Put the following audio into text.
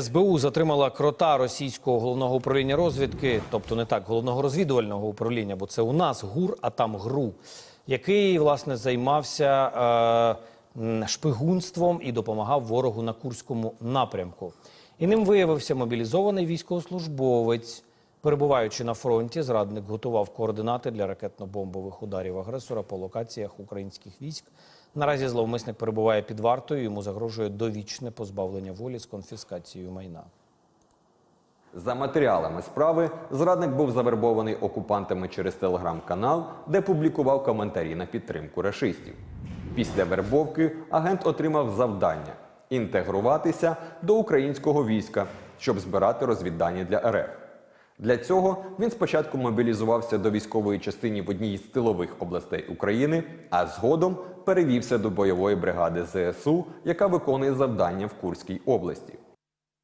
СБУ затримала крота російського головного управління розвідки, тобто не так головного розвідувального управління, бо це у нас ГУР, а там ГРУ, який власне займався е, шпигунством і допомагав ворогу на Курському напрямку. І ним виявився мобілізований військовослужбовець. Перебуваючи на фронті, зрадник готував координати для ракетно-бомбових ударів агресора по локаціях українських військ. Наразі зловмисник перебуває під вартою. Йому загрожує довічне позбавлення волі з конфіскацією майна. За матеріалами справи зрадник був завербований окупантами через телеграм-канал, де публікував коментарі на підтримку рашистів. Після вербовки агент отримав завдання інтегруватися до українського війська, щоб збирати розвіддані для РФ. Для цього він спочатку мобілізувався до військової частини в одній з тилових областей України, а згодом перевівся до бойової бригади ЗСУ, яка виконує завдання в Курській області.